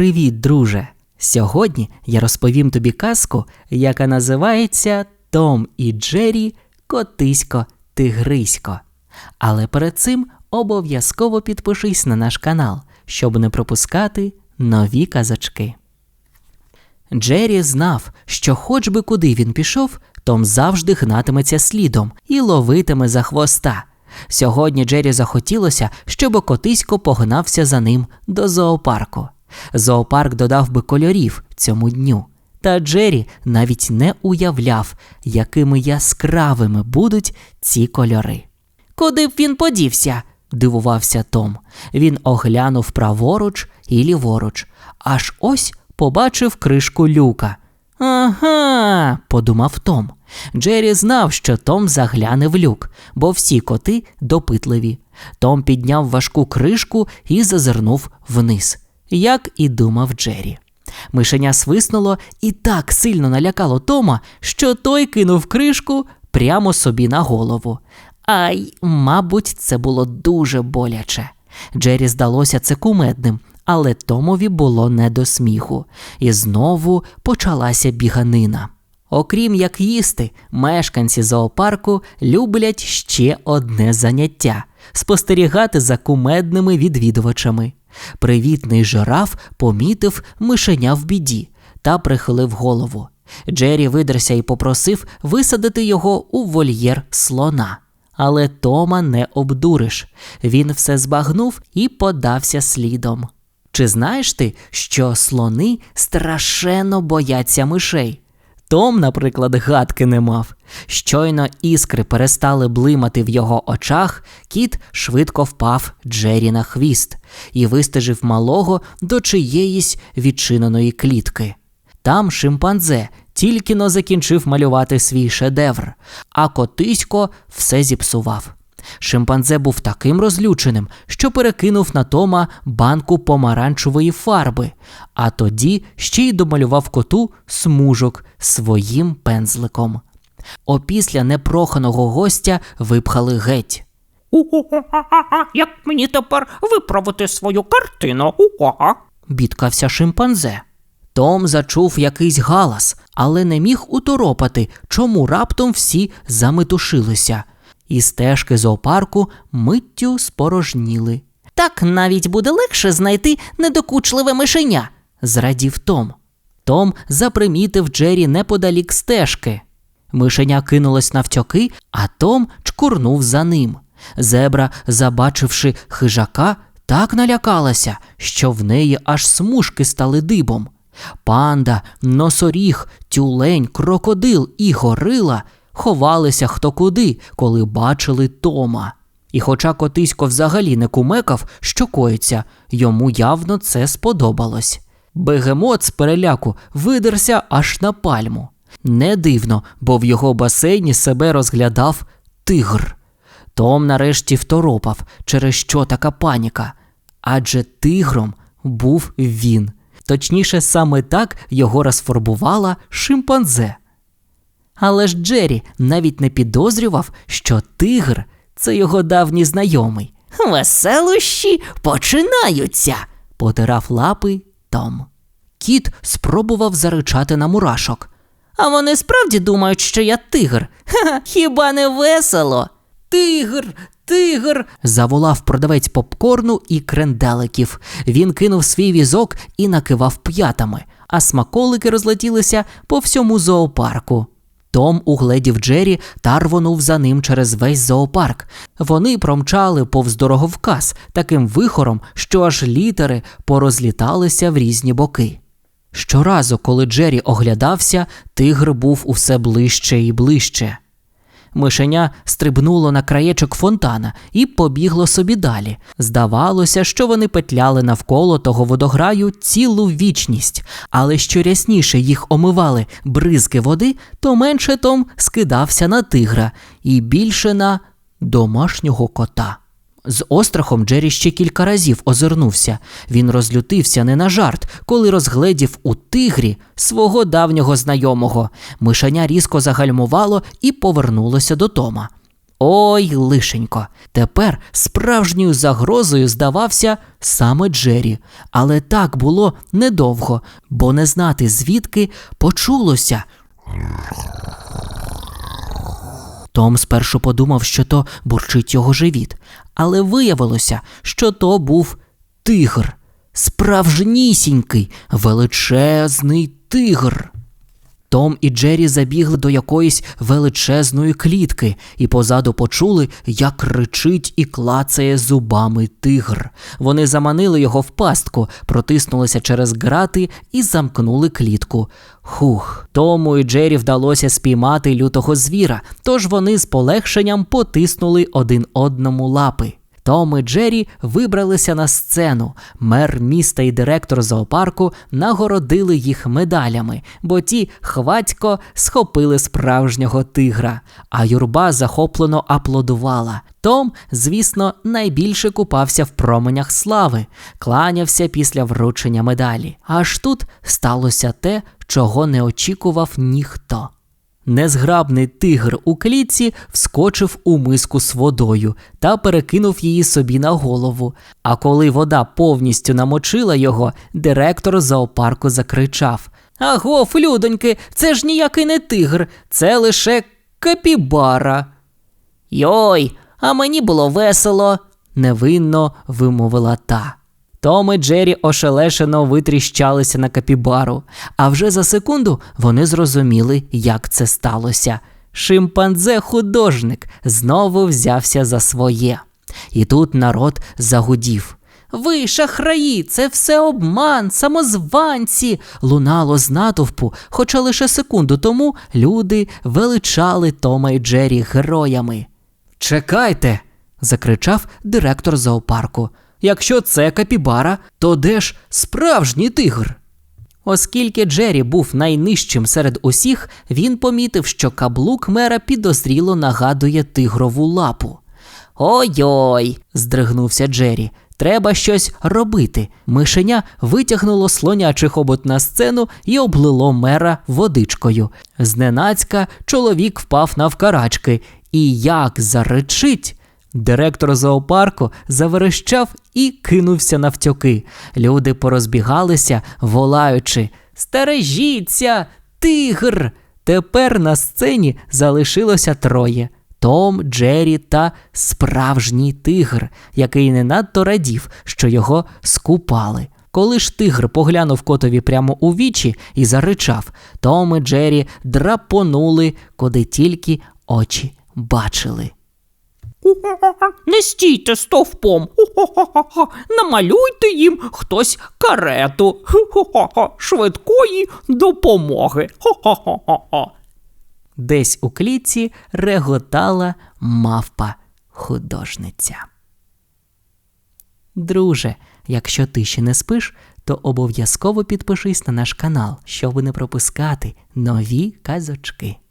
Привіт, друже! Сьогодні я розповім тобі казку, яка називається Том і Джері Котисько Тигрисько. Але перед цим обов'язково підпишись на наш канал, щоб не пропускати нові казочки. Джері знав, що хоч би куди він пішов, Том завжди гнатиметься слідом і ловитиме за хвоста. Сьогодні Джері захотілося, щоб котисько погнався за ним до зоопарку. Зоопарк додав би кольорів цьому дню. Та Джері навіть не уявляв, якими яскравими будуть ці кольори. Куди б він подівся? дивувався Том. Він оглянув праворуч і ліворуч, аж ось побачив кришку люка. Ага, подумав Том. Джері знав, що Том загляне в люк, бо всі коти допитливі. Том підняв важку кришку і зазирнув вниз, як і думав Джері. Мишеня свиснуло і так сильно налякало Тома, що той кинув кришку прямо собі на голову. Ай, мабуть, це було дуже боляче. Джері здалося це кумедним, але Томові було не до сміху, і знову почалася біганина. Окрім як їсти, мешканці зоопарку люблять ще одне заняття спостерігати за кумедними відвідувачами. Привітний жираф помітив мишеня в біді та прихилив голову. Джері видерся і попросив висадити його у вольєр слона. Але Тома не обдуриш. Він все збагнув і подався слідом. Чи знаєш ти, що слони страшенно бояться мишей? Том, наприклад, гадки не мав. Щойно іскри перестали блимати в його очах, кіт швидко впав Джері на хвіст і вистежив малого до чиєїсь відчиненої клітки. Там шимпанзе тільки но закінчив малювати свій шедевр, а котисько все зіпсував. Шимпанзе був таким розлюченим, що перекинув на Тома банку помаранчевої фарби, а тоді ще й домалював коту смужок своїм пензликом. Опісля непроханого гостя випхали геть. Як мені тепер виправити свою картину? Бідкався шимпанзе. Том зачув якийсь галас, але не міг уторопати, чому раптом всі заметушилися, і стежки зоопарку миттю спорожніли. Так навіть буде легше знайти недокучливе мишеня, зрадів Том. Том запримітив Джері неподалік стежки. Мишеня кинулось навтьоки, а Том чкурнув за ним. Зебра, забачивши хижака, так налякалася, що в неї аж смужки стали дибом. Панда, носоріг, тюлень, крокодил і горила ховалися хто куди, коли бачили Тома. І хоча котисько взагалі не кумекав, що коїться, йому явно це сподобалось. Бегемот з переляку видерся аж на пальму. Не дивно, бо в його басейні себе розглядав тигр. Том нарешті второпав, через що така паніка. Адже тигром був він. Точніше, саме так його розфарбувала шимпанзе. Але ж Джері навіть не підозрював, що тигр це його давній знайомий. Веселощі починаються. Потирав лапи Том. Кіт спробував заричати на мурашок. А вони справді думають, що я тигр. Ха-ха, хіба не весело? Тигр, тигр. заволав продавець попкорну і кренделиків. Він кинув свій візок і накивав п'ятами, а смаколики розлетілися по всьому зоопарку. Том угледів Джері та рвонув за ним через весь зоопарк. Вони промчали повз дороговказ таким вихором, що аж літери порозліталися в різні боки. Щоразу, коли Джері оглядався, тигр був усе ближче і ближче. Мишеня стрибнуло на краєчок фонтана і побігло собі далі. Здавалося, що вони петляли навколо того водограю цілу вічність, але що рясніше їх омивали бризки води, то менше Том скидався на тигра і більше на домашнього кота. З острахом Джері ще кілька разів озирнувся. Він розлютився не на жарт, коли розгледів у тигрі свого давнього знайомого. Мишеня різко загальмувало і повернулося до Тома. Ой, лишенько. Тепер справжньою загрозою здавався саме Джері, але так було недовго, бо не знати звідки почулося. Том спершу подумав, що то бурчить його живіт, але виявилося, що то був тигр. Справжнісінький, величезний тигр. Том і Джері забігли до якоїсь величезної клітки і позаду почули, як кричить і клацає зубами тигр. Вони заманили його в пастку, протиснулися через грати і замкнули клітку. Хух, Тому і Джері вдалося спіймати лютого звіра, тож вони з полегшенням потиснули один одному лапи. Том і Джері вибралися на сцену. Мер міста і директор зоопарку нагородили їх медалями, бо ті хватько схопили справжнього тигра, а юрба захоплено аплодувала. Том, звісно, найбільше купався в променях слави, кланявся після вручення медалі. Аж тут сталося те, чого не очікував ніхто. Незграбний тигр у клітці вскочив у миску з водою та перекинув її собі на голову. А коли вода повністю намочила його, директор зоопарку закричав: Аго, флюдоньки, це ж ніякий не тигр, це лише капібара. Йой, а мені було весело, невинно вимовила та. Том і Джері ошелешено витріщалися на капібару, а вже за секунду вони зрозуміли, як це сталося. Шимпанзе-художник знову взявся за своє. І тут народ загудів. Ви, шахраї, це все обман, самозванці. лунало з натовпу, хоча лише секунду тому люди величали Тома і Джері героями. Чекайте. закричав директор зоопарку. Якщо це капібара, то де ж справжній тигр? Оскільки Джері був найнижчим серед усіх, він помітив, що каблук мера підозріло нагадує тигрову лапу. Ой-ой, здригнувся Джері. Треба щось робити. Мишеня витягнуло слонячий хобот на сцену і облило мера водичкою. Зненацька чоловік впав навкарачки і як заречить. Директор зоопарку заверещав і кинувся навтьоки. Люди порозбігалися, волаючи Стережіться, тигр! Тепер на сцені залишилося троє. Том, Джері та справжній тигр, який не надто радів, що його скупали. Коли ж тигр поглянув котові прямо у вічі і заричав, Том і Джері драпонули, куди тільки очі бачили. Не стійте стовпом. Намалюйте їм хтось карету. Швидкої допомоги. Десь у клітці реготала мавпа художниця. Друже, якщо ти ще не спиш, то обов'язково підпишись на наш канал, щоб не пропускати нові казочки.